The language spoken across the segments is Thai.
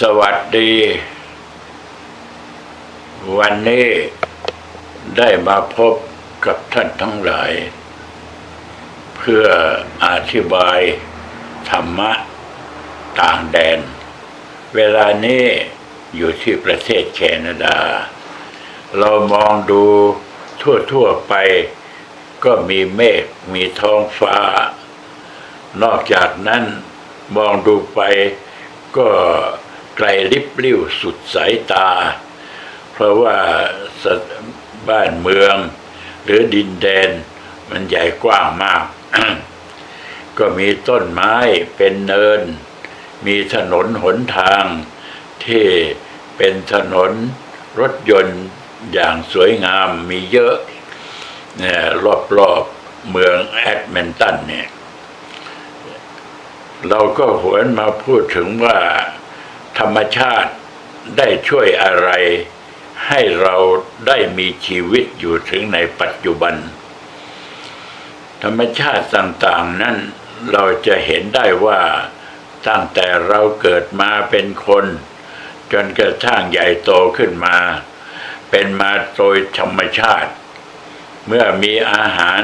สวัสดี วันนี้ได้มาพบกับท่านทั้งหลาย เพื่ออธิบายธรรมะต่างแดน เวลานี้อยู่ที่ประเทศแคนาดา เรามองดูทั่วๆไปก็มีเมฆมีท้องฟ้า นอกจากนั้นมองดูไปก็ ไกลลิบลิ่วสุดสายตา เพราะว่าบ้านเมือง หรือดินแดนมันใหญ่กว้างมาก ก็มีต้นไม้เป็นเนิน มีถนนหนทาง ที่เป็นถนนรถยนต์อย่างสวยงามมีเยอะเนี่ยรอบๆเมืองแอดแมนตันเนี่ย เราก็หวนมาพูดถึงว่า ธรรมชาติได้ช่วยอะไร ให้เราได้มีชีวิตอยู่ถึงในปัจจุบัน ธรรมชาติต่างๆนั้นเราจะเห็นได้ว่าตั้งแต่เราเกิดมาเป็นคน จนกระทั่งใหญ่โตขึ้นมา เป็นมาโดยธรรมชาติ เมื่อมีอาหาร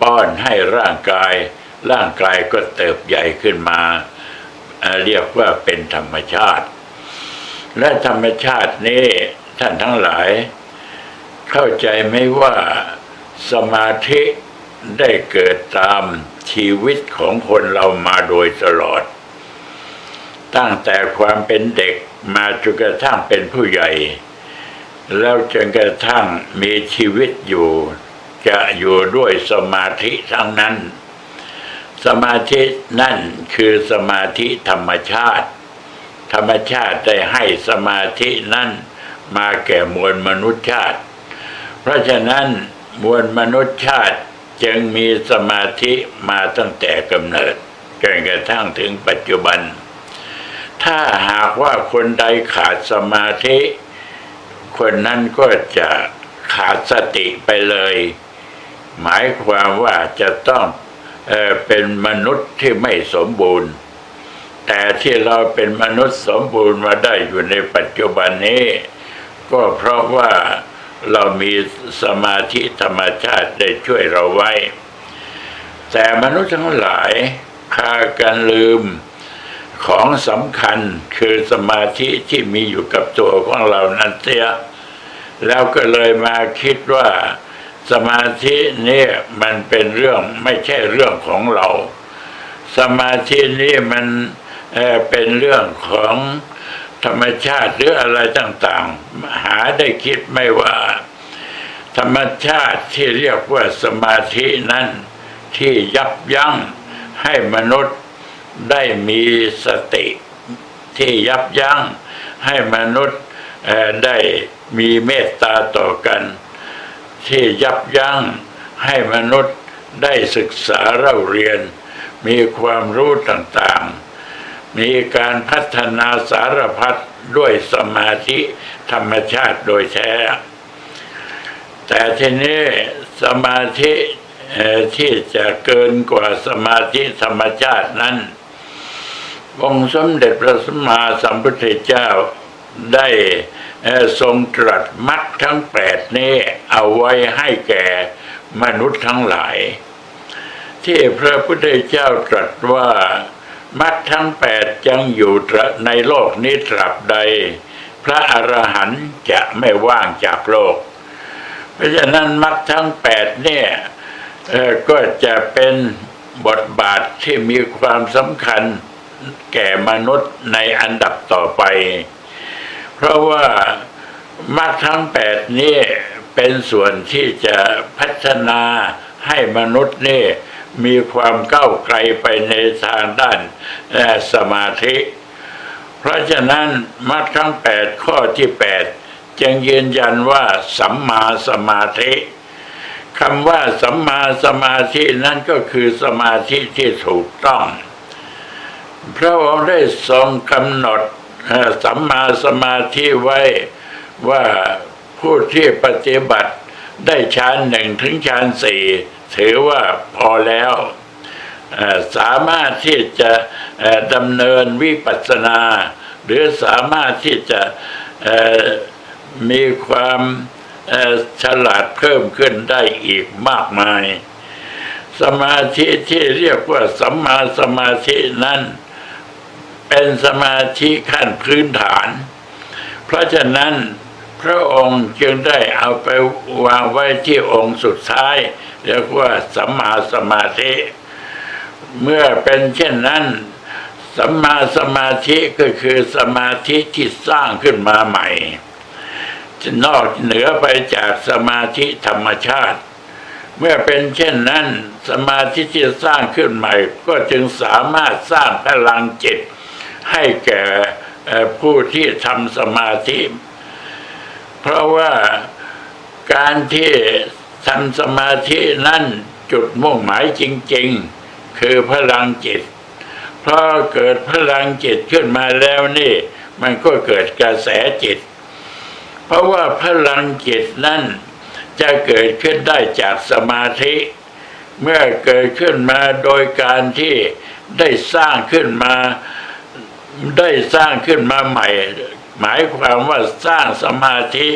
ป้อนให้ร่างกาย ร่างกายก็เติบใหญ่ขึ้นมา เรียกว่าเป็นธรรมชาติ และธรรมชาตินี้ท่านทั้งหลาย เข้าใจไหมว่าสมาธิได้เกิดตามชีวิตของคนเรามาโดยตลอด ตั้งแต่ความเป็นเด็กมาจนกระทั่งเป็นผู้ใหญ่ แล้วจนกระทั่งมีชีวิตอยู่ จะอยู่ด้วยสมาธิทั้งนั้น สมาธินั่นคือสมาธิธรรมชาติ ธรรมชาติได้ให้สมาธินั่นมาแก่มวลมนุษยชาติ เพราะฉะนั้นมวลมนุษยชาติจึงมีสมาธิมาตั้งแต่กำเนิดจนกระทั่งถึงปัจจุบัน ถ้าหากว่าคนใดขาดสมาธิ คนนั้นก็จะขาดสติไปเลย หมายความว่าจะต้อง เป็นมนุษย์ที่ไม่สมบูรณ์ แต่ที่เราเป็นมนุษย์สมบูรณ์มาได้อยู่ในปัจจุบันนี้ ก็เพราะว่าเรามีสมาธิธรรมชาติได้ช่วยเราไว้ แต่มนุษย์ทั้งหลายพากันลืมของสำคัญคือสมาธิที่มีอยู่กับตัวของเรานั้นเสีย แล้วก็เลยมาคิดว่า สมาธินี่มันเป็นเรื่องไม่ใช่เรื่องของเรา สมาธินี่มันเเป็นเรื่องของธรรมชาติหรืออะไรต่างๆ หาได้คิดไม่ว่า ธรรมชาติที่เรียกว่าสมาธินั้นที่ยับยั้งให้มนุษย์ได้มีสติ ที่ยับยั้งให้มนุษย์ได้มีเมตตาต่อกัน ที่ยับยั้งให้มนุษย์ได้ศึกษาเล่าเรียน มีความรู้ต่างๆ มีการพัฒนาสารพัดด้วยสมาธิธรรมชาติโดยแท้ แต่ทีนี้สมาธิที่จะเกินกว่าสมาธิธรรมชาตินั้นองค์สมเด็จพระสัมมาสัมพุทธเจ้า ได้ทรงตรัสมรรคทั้งแปดนี้เอาไว้ให้แก่มนุษย์ทั้งหลาย ที่พระพุทธเจ้าตรัสว่ามรรคทั้งแปดยังอยู่ราในโลกนี้ตราบใด พระอรหันต์จะไม่ว่างจากโลก เพราะฉะนั้นมรรคทั้งแปดเนี่ยก็จะเป็นบทบาทที่มีความสำคัญแก่มนุษย์ในอันดับต่อไป เพราะว่ามรรคทั้งแปดนี้เป็นส่วนที่จะพัฒนาให้มนุษย์นี่มีความก้าวไกลไปในทางด้านสมาธิ เพราะฉะนั้นมรรคทั้งแปดข้อที่แปดจึงยืนยันว่าสัมมาสมาธิคำว่าสัมมาสมาธินั่นก็คือสมาธิที่ถูกต้อง พระองค์ได้ทรงกำหนด สัมมาสมาธิไว้ว่าผู้ที่ปฏิบัติได้ฌานหนึ่งถึงฌานสี่ถือว่าพอแล้วสามารถที่จะดำเนินวิปัสสนา หรือสามารถที่จะมีความฉลาดเพิ่มขึ้นได้อีกมากมาย สมาธิที่เรียกว่าสัมมาสมาธินั้น เป็นสมาธิขั้นพื้นฐาน เพราะฉะนั้นพระองค์จึงได้เอาไปวางไว้ที่องค์สุดท้ายเรียกว่าสัมมาสมาธิ เมื่อเป็นเช่นนั้น สัมมาสมาธิก็คือสมาธิที่สร้างขึ้นมาใหม่ นอกเหนือไปจากสมาธิธรรมชาติ เมื่อเป็นเช่นนั้น สมาธิที่สร้างขึ้นใหม่ ก็จึงสามารถสร้างพลังจิต ให้แก่ผู้ที่ทำสมาธิ เพราะว่าการที่ทำสมาธินั้นจุดมุ่งหมายจริง ๆ คือพลังจิต เพราะเกิดพลังจิตขึ้นมาแล้วนี่ มันก็เกิดกระแสจิต เพราะว่าพลังจิตนั้นจะเกิดขึ้นได้จากสมาธิ เมื่อเกิดขึ้นมาโดยการที่ได้สร้างขึ้นมา ได้สร้างขึ้นมาใหม่ หมายความว่าสร้างสมาธิ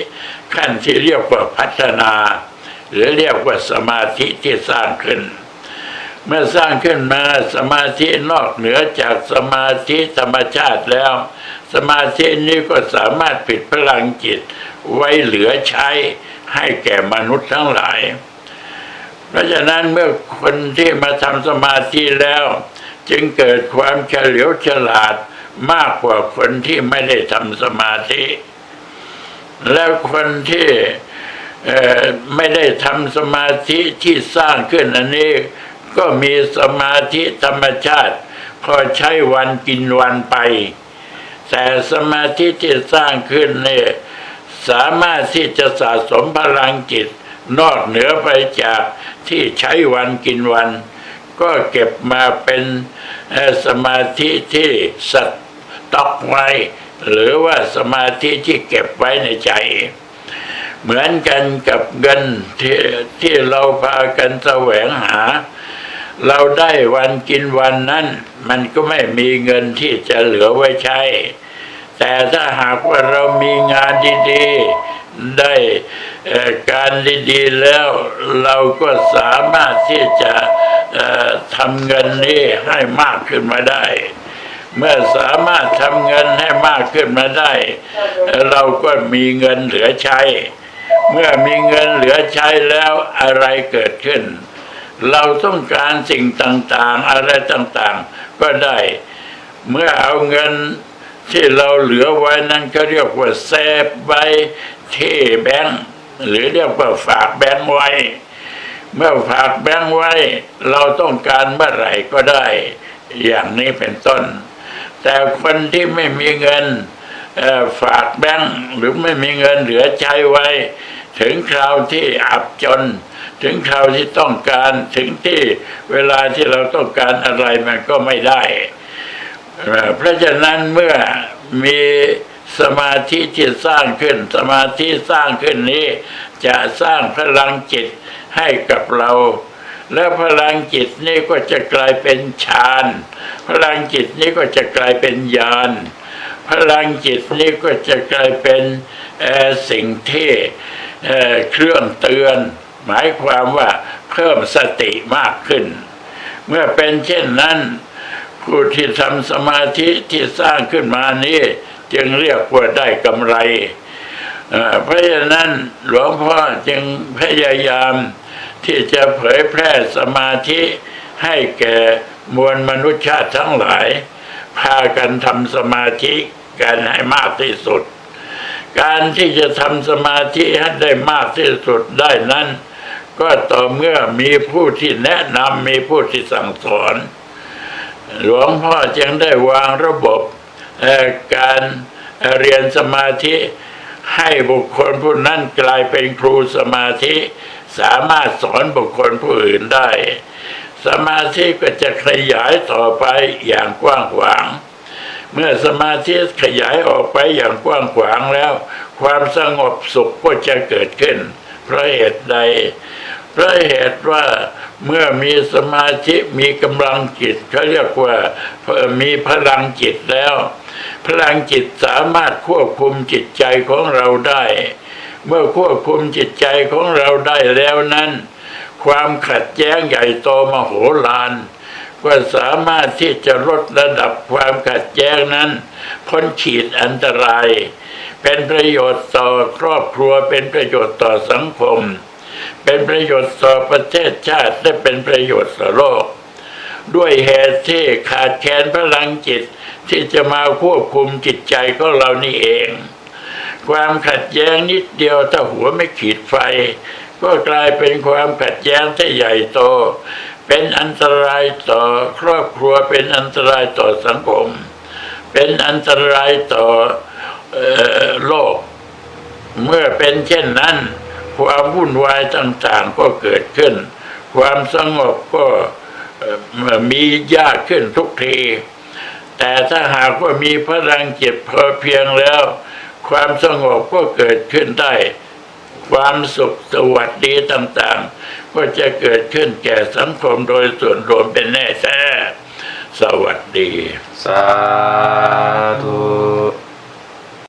ขั้นที่เรียกว่าพัฒนา หรือเรียกว่าสมาธิที่สร้างขึ้น เมื่อสร้างขึ้นมาสมาธินอกเหนือจากสมาธิธรรมชาติแล้ว สมาธินี้ก็สามารถปิดพลังจิตไว้เหลือใช้ให้แก่มนุษย์ทั้งหลาย เพราะฉะนั้นเมื่อคนที่มาทำสมาธิแล้ว จึงเกิดความเฉลียวฉลาด มากกว่าคนที่ไม่ได้ทำสมาธิ แล้วคนที่ไม่ได้ทำสมาธิที่สร้างขึ้นอันนี้ ก็มีสมาธิธรรมชาติพอใช้วันกินวันไป แต่สมาธิที่สร้างขึ้นเนี่ยสามารถที่จะสะสมพลังจิต นอกเหนือไปจากที่ใช้วันกินวัน ก็เก็บมาเป็นสมาธิที่สัต ตอกไว้ หรือว่าสมาธิที่เก็บไว้ในใจ เหมือนกันกับเงินที่ที่เราพากันแสวงหา เราได้วันกินวันนั้น มันก็ไม่มีเงินที่จะเหลือไว้ใช้ แต่ถ้าหากว่าเรามีงานดีๆ ได้การดีๆแล้วเราก็สามารถที่จะทำเงินนี้ให้มากขึ้นมาได้ เมื่อสามารถทำเงินให้มากขึ้นมาได้ เราก็มีเงินเหลือใช้ เมื่อมีเงินเหลือใช้แล้วอะไรเกิดขึ้น เราต้องการสิ่งต่างๆ อะไรต่างๆ ก็ได้ เมื่อเอาเงินที่เราเหลือไว้นั้นก็เรียกว่าเซฟไว้ที่แบงก์หรือเรียกว่าฝากแบงก์ไว้ เมื่อฝากแบงก์ไว้ เราต้องการเมื่อไหร่ก็ได้ อย่างนี้เป็นต้น แต่คนที่ไม่มีเงินฝากแบงก์หรือไม่มีเงินเหลือใช้ไว้ ถึงคราวที่อับจน ถึงคราวที่ต้องการถึงที่เวลาที่เราต้องการอะไรมันก็ไม่ได้ เพราะฉะนั้นเมื่อมีสมาธิที่สร้างขึ้น สมาธิสร้างขึ้นนี้ จะสร้างพลังจิตให้กับเรา แล้วพลังจิตนี้ก็จะกลายเป็นฌานพลังจิตนี้ก็จะกลายเป็นญาณพลังจิตนี้ก็จะกลายเป็นสิ่งที่เเครื่องเตือน หมายความว่าเพิ่มสติมากขึ้น เมื่อเป็นเช่นนั้น ผู้ที่ทำสมาธิที่สร้างขึ้นมานี้จึงเรียกว่าได้กำไรเเพราะฉะนั้นหลวงพ่อจึงพยายาม ที่จะเผยแพร่สมาธิให้แก่มวลมนุษยชาติทั้งหลาย พากันทำสมาธิกันให้มากที่สุด การที่จะทำสมาธิให้ได้มากที่สุดได้นั้น ก็ต่อเมื่อมีผู้ที่แนะนำมีผู้ที่สั่งสอน หลวงพ่อจึงได้วางระบบการเรียนสมาธิให้บุคคลผู้นั้นกลายเป็นครูสมาธิ สามารถสอนบุคคลผู้อื่นได้ สมาธิก็จะขยายต่อไปอย่างกว้างขวาง เมื่อสมาธิขยายออกไปอย่างกว้างขวางแล้ว ความสงบสุขก็จะเกิดขึ้น เพราะเหตุใด เพราะเหตุว่าเมื่อมีสมาธิมีกำลังจิตเขาเรียกว่ามีพลังจิตแล้ว พลังจิตสามารถควบคุมจิตใจของเราได้ เมื่อควบคุมจิตใจของเราได้แล้วนั้น ความขัดแย้งใหญ่โตมโหฬารก็สามารถที่จะลดระดับความขัดแย้งนั้นพ้นขีดอันตราย เป็นประโยชน์ต่อครอบครัวเป็นประโยชน์ต่อสังคม เป็นประโยชน์ต่อประเทศชาติและเป็นประโยชน์ต่อโลก ด้วยเหตุที่ขาดแคลนพลังจิตที่จะมาควบคุมจิตใจของเรานี่เอง ความขัดแย้งนิดเดียวถ้าหัวไม่ขีดไฟ ก็กลายเป็นความขัดแย้งที่ใหญ่โต เป็นอันตรายต่อครอบครัวเป็นอันตรายต่อสังคม เป็นอันตรายต่อออโลก เมื่อเป็นเช่นนั้น ความวุ่นวายต่างๆก็เกิดขึ้น ความสงบก็มียากขึ้นทุกที แต่ถ้าหากว่ามีพลังจิตพอเพียงแล้ว ความสงบก็เกิดขึ้นได้ ความสุขสวัสดีต่างๆ ก็จะเกิดขึ้นแก่สังคมโดยส่วนรวมเป็นแน่แท้สวัสดี สาธุ